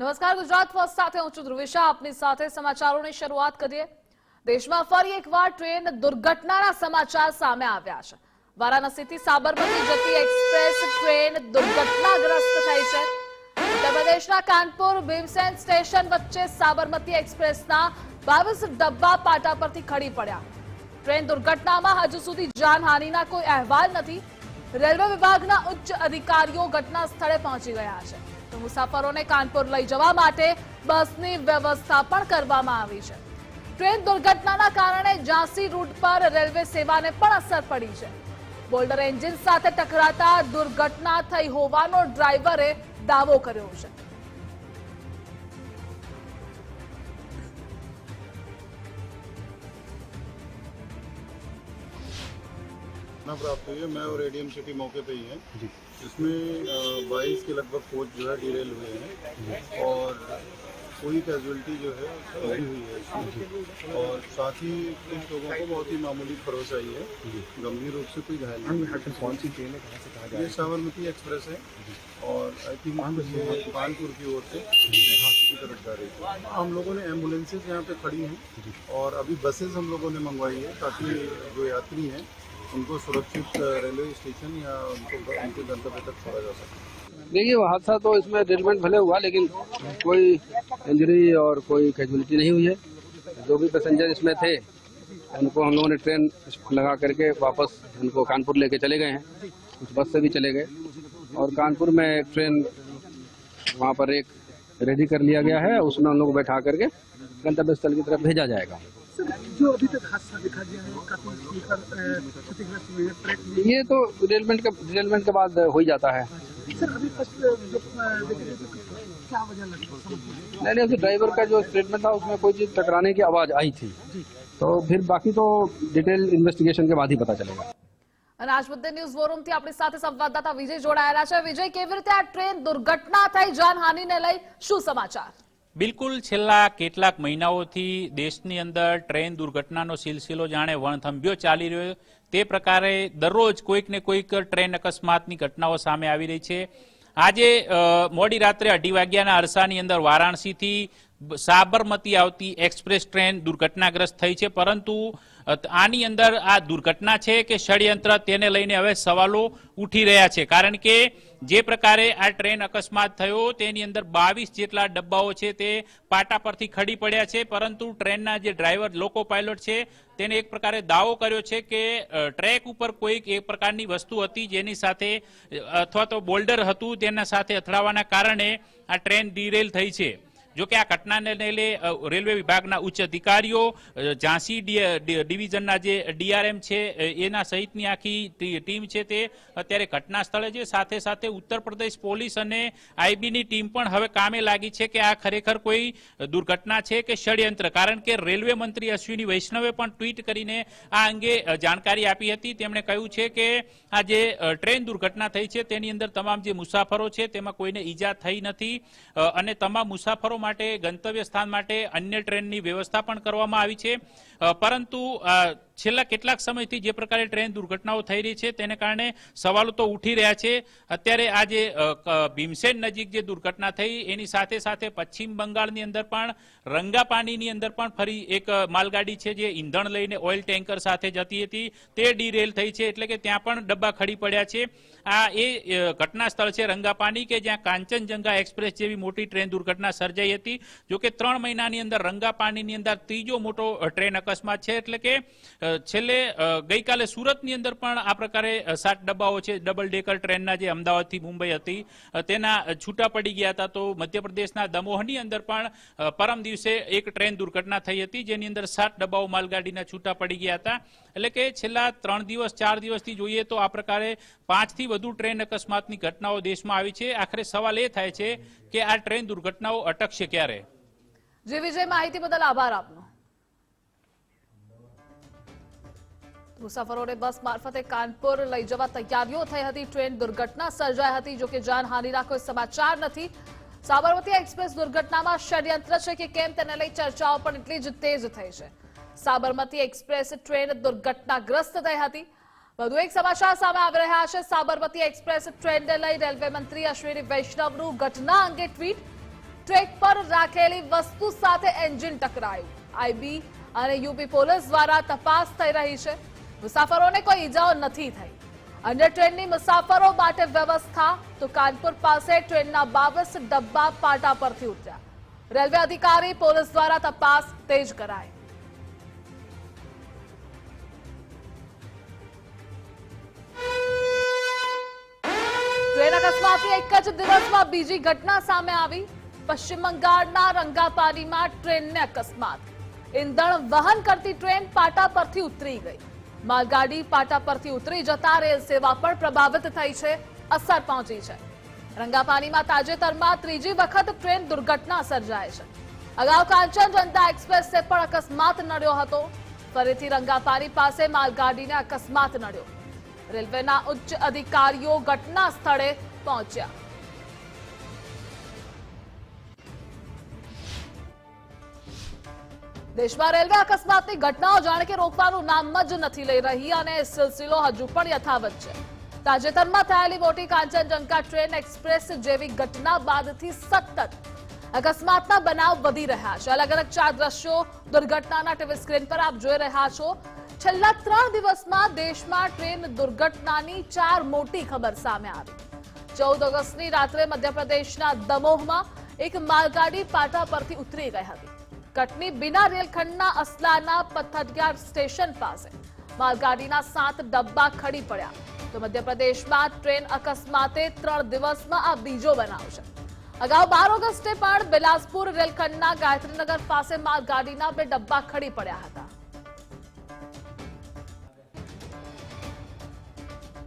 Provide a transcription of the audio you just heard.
નમસ્કાર, ગુજરાત ફર્સ્ટ સાથે હું છું ધ્રુવિશા. આપની સાથે સમાચારોની શરૂઆત કરીએ. દેશમાં ફરી એકવાર ટ્રેન દુર્ઘટનાના સમાચાર સામે આવ્યા છે. વારાણસીથી સાબરમતી જતી એક્સપ્રેસ ટ્રેન દુર્ઘટનાગ્રસ્ત થઈ છે. ઉત્તર પ્રદેશના કાનપુર ભીમસેન સ્ટેશન વચ્ચે સાબરમતી એક્સપ્રેસના બાવીસ ડબ્બા પાટા પરથી ખડી પડ્યા. ટ્રેન દુર્ઘટનામાં હજુ સુધી જાનહાનિના કોઈ અહેવાલ નથી. રેલવે વિભાગના ઉચ્ચ અધિકારીઓ ઘટના સ્થળે પહોંચી ગયા છે. તો મુસાફરોને કાનપુર લઈ જવા માટે બસની વ્યવસ્થા પણ કરવામાં આવી છે ટ્રેન દુર્ઘટનાના કારણે ઝાંસી રૂટ પર રેલવે સેવાને પણ અસર પડી છે બોલ્ડર એન્જિન સાથે ટકરાતા દુર્ઘટના થઈ હોવાનો ડ્રાઈવરે દાવો કર્યો છે सूचना प्राप्त हुई है मैं और एडीएम सिटी मौके पे ही हैं इसमें बाईस के लगभग कोच जो है डिरेल हुए हैं और कोई कैजुअलिटी जो है हुई हुई है और साथ ही कुछ लोगों को बहुत ही मामूली खरोच आई है। गंभीर रूप से कोई घायल नहीं कौन सी ट्रेन है। कहाँ से कहाँ ये साबरमती एक्सप्रेस है और आई थिंक कानपुर की ओर से झांसी की तरफ़ जा रही थी हम लोगों ने एम्बुलेंसेज यहाँ पे खड़ी हैं और अभी बसेस हम लोगों ने मंगवाई है ताकि जो यात्री हैं उनको सुरक्षित रेलवे स्टेशन या उनको उनके गंतव्य तक छोड़ा जा सके? देखिए हादसा तो इसमें डिलमेंट भले हुआ, लेकिन कोई इंजरी और कोई कैजुअलिटी नहीं हुई है। जो भी पैसेंजर इसमें थे, उनको हम लोगों ने ट्रेन लगा करके वापस उनको कानपुर लेके चले गए हैं। कुछ बस से भी चले गए। और कानपुर में एक ट्रेन वहाँ पर एक रेडी कर लिया गया है। उसमें उन लोग बैठा करके गंतव्य स्थल की तरफ़ भेजा जाएगा। जो अभी तक हादसा दिखा दिया है काफी स्लीपर अ, क्षतिग्रस्त हुए हैं ट्रैक में ये तो रिलेमेंट के रिलेमेंट के बाद हो ही जाता है सर अभी फर्स्ट जो अ, देखेंगे तो क्या वजह लगी समझ नहीं नहीं उस ड्राइवर का जो स्टेटमेंट था उसमें कोई चीज टकराने की आवाज आई थी तो फिर बाकी तो डिटेल इन्वेस्टिगेशन के बाद ही पता चलेगा અને આજ મુદ્દે ન્યૂઝ વોરૂમથી આપણી સાથે સંવાદદાતા વિજય જોડાયેલા છે વિજય કેવી રીતે આ ટ્રેન દુર્ઘટના થઈ જાનહાનિને લઈ શું સમાચાર બિલકુલ છેલ્લા કેટલાક મહિનાઓથી દેશની અંદર ટ્રેન દુર્ઘટનાનો સિલસિલો જાણે વણથંભ્યો ચાલી રહ્યો તે પ્રકારે દરરોજ કોઈક ને કોઈક ટ્રેન અકસ્માતની ઘટનાઓ સામે આવી રહી છે. આજે મોડી રાત્રે અઢી વાગ્યાના અરસાની અંદર વારાણસીથી સાબરમતી આવતી એક્સપ્રેસ ટ્રેન દુર્ઘટનાગ્રસ્ત થઈ છે. પરંતુ આની અંદર આ દુર્ઘટના છે કે ષડયંત્ર તેને લઈને હવે સવાલો ઉઠી રહ્યા છે. કારણ કે જે પ્રકારે આ ટ્રેન અકસ્માત થયો, તેની અંદર બાવીસ જેટલા ડબ્બાઓ છે તે પાટા પરથી ખડી પડ્યા છે, પરંતુ ટ્રેનના જે ડ્રાઈવર, લોકો પાયલોટ છે, તેને એક પ્રકારે દાવો કર્યો છે કે ટ્રેક ઉપર કોઈક એક પ્રકારની વસ્તુ હતી જેની સાથે અથવા તો બોલ્ડર હતું, તેના સાથે અથડાવાના કારણે આ ટ્રેન ડિરેલ થઈ છે. જો કે આ ઘટનાને લઈને રેલવે વિભાગના ઉચ્ચ અધિકારીઓ ઝાંસી ડિવિઝનના જે ડીઆરએમ છે એના સહિતની આખી ટીમ છે તે અત્યારે ઘટના સ્થળે છે. સાથે સાથે ઉત્તર પ્રદેશ પોલીસ અને આઈબીની ટીમ પણ હવે કામે લાગી છે કે આ ખરેખર કોઈ દુર્ઘટના છે કે ષડયંત્ર. કારણ કે રેલવે મંત્રી અશ્વિની વૈષ્ણવે પણ ટ્વીટ કરીને આ અંગે જાણકારી આપી હતી. તેમણે કહ્યું છે કે આ જે ટ્રેન દુર્ઘટના થઈ છે તેની અંદર તમામ જે મુસાફરો છે તેમાં કોઈને ઈજા થઈ નથી. અને તમામ મુસાફરો માટે ગંતવ્ય સ્થાન માટે અન્ય ટ્રેનની વ્યવસ્થા પણ કરવામાં આવી છે. પરંતુ છેલ્લા કેટલાક સમયથી જે પ્રકારે ટ્રેન દુર્ઘટનાઓ થઈ રહી છે, તેને કારણે સવાલો તો ઉઠી રહ્યા છે. અત્યારે આ જે ભીમસેન નજીક જે દુર્ઘટના થઈ, એની સાથે સાથે પશ્ચિમ બંગાળની અંદર પણ, રંગાપાણીની અંદર પણ ફરી એક માલગાડી છે જે ઈંધણ લઈને ઓઇલ ટેન્કર સાથે જતી હતી. તે ડીરેલ થઈ છે, એટલે કે ત્યાં પણ ડબ્બા ખડી પડ્યા છે. આ એ ઘટના સ્થળ છે રંગાપાણી કે જ્યાં કાંચનજંગા એક્સપ્રેસ જેવી મોટી ટ્રેન દુર્ઘટના સર્જાઈ હતી. જોકે ત્રણ મહિનાની અંદર રંગાપાણીની અંદર ત્રીજો મોટો ટ્રેન અકસ્માત છે, એટલે કે છેલ્લે ગઈકાલે સુરતની અંદર પણ આ પ્રકારે સાત ડબ્બાઓ છે. ડબલ ડેકર ટ્રેનના જે અમદાવાદથી મુંબઈ હતી તેના છૂટા પડી ગયા હતા. તો મધ્યપ્રદેશના દમોહની અંદર પણ પરમ દિવસે એક ટ્રેન દુર્ઘટના થઈ હતી, જેની અંદર સાત ડબ્બાઓ માલગાડીના છૂટા પડી ગયા હતા. એટલે કે છેલ્લા ત્રણ દિવસ, ચાર દિવસથી જોઈએ તો આ પ્રકારે પાંચથી વધુ ટ્રેન અકસ્માતની ઘટનાઓ દેશમાં આવી છે. આખરે સવાલ એ થાય છે કે આ ટ્રેન દુર્ઘટનાઓ અટકશે ક્યારે? જે વિજય માહિતી બદલ આભાર આપનો. મુસાફરોને બસ મારફતે કાનપુર લઈ જવા તૈયારીઓ થઈ હતી. ટ્રેન દુર્ઘટના સર્જાઈ હતી, જો કે જાનહાનિના કોઈ સમાચાર નથી. સાબરમતી એક્સપ્રેસ દુર્ઘટનામાં ષડયંત્ર છે કે કેમ તેને લઈ ચર્ચાઓ પણ એટલી જ તેજ થઈ છે. સાબરમતી એક્સપ્રેસ ટ્રેન દુર્ઘટનાગ્રસ્ત થઈ હતી. વધુ એક સમાચાર સામે આવી રહ્યા છે. સાબરમતી એક્સપ્રેસ ટ્રેનને લઈ રેલવે મંત્રી અશ્વિની વૈષ્ણવનું ઘટના અંગે ટ્વીટ. ટ્રેક પર રાખેલી વસ્તુ સાથે એન્જિન ટકરાયું. આઈબી અને યુપી પોલીસ દ્વારા તપાસ થઈ રહી છે. મુસાફરોને કોઈ ઈજાઓ નથી થઈ. અન્ય ટ્રેનની મુસાફરો માટે વ્યવસ્થા, તો કાનપુર પાસે ટ્રેનના બાવીસ ડબ્બા પાટા પરથી ઉતર્યા. રેલવે અધિકારી, પોલીસ દ્વારા તપાસ તેજ કરાઈ. ટ્રેન અકસ્માતની એક જ દિવસમાં બીજી ઘટના સામે આવી. પશ્ચિમ બંગાળના રંગાપારીમાં ટ્રેનને અકસ્માત. ઇંધણ વહન કરતી ટ્રેન પાટા પરથી ઉતરી ગઈ. માલગાડી પાટા પરથી ઉતરી જતા રેલ સેવા પણ પ્રભાવિત થઈ છે, અસર પહોંચી છે. રંગાપાણીમાં તાજેતરમાં ત્રીજી વખત ટ્રેન દુર્ઘટના સર્જાય છે. અગાઉ કાંચન જનતા એક્સપ્રેસે પણ અકસ્માત નડ્યો હતો. ફરીથી રંગાપાણી પાસે માલગાડીને અકસ્માત નડ્યો. રેલવેના ઉચ્ચ અધિકારીઓ ઘટના સ્થળે પહોંચ્યા. દેશમાં રેલવે અકસ્માતની ઘટનાઓ જાણે કે રોકવાનું નામ જ નથી લઈ રહી અને સિલસિલો હજુ પણ યથાવત છે. તાજેતરમાં થયેલી મોટી કાંચનજંકા ટ્રેન એક્સપ્રેસ જેવી ઘટના બાદથી સતત અકસ્માતના બનાવ વધી રહ્યા છે. અલગ અલગ ચાર દ્રશ્યો દુર્ઘટનાના ટીવી સ્ક્રીન પર આપ જોઈ રહ્યા છો. છેલ્લા ત્રણ દિવસમાં દેશમાં ટ્રેન દુર્ઘટનાની ચાર મોટી ખબર સામે આવી. ચૌદ ઓગસ્ટની રાત્રે મધ્યપ્રદેશના દમોહમાં એક માલગાડી પાટા પરથી ઉતરી ગઈ હતી. કટની બિના રેલખંડના અસલાના પથ્થરિયા સ્ટેશન પાસે. માલગાડીના સાત ડબ્બા ખડી પડ્યા. તો મધ્યપ્રદેશમાં ટ્રેન અકસ્માતે ત્રણ દિવસમાં આ બીજો બનાવ છે. અગાઉ બાર ઓગસ્ટે પણ બિલાસપુર રેલખંડના ગાયત્રીનગર પાસે માલગાડીના બે ડબ્બા ખડી પડ્યા હતા.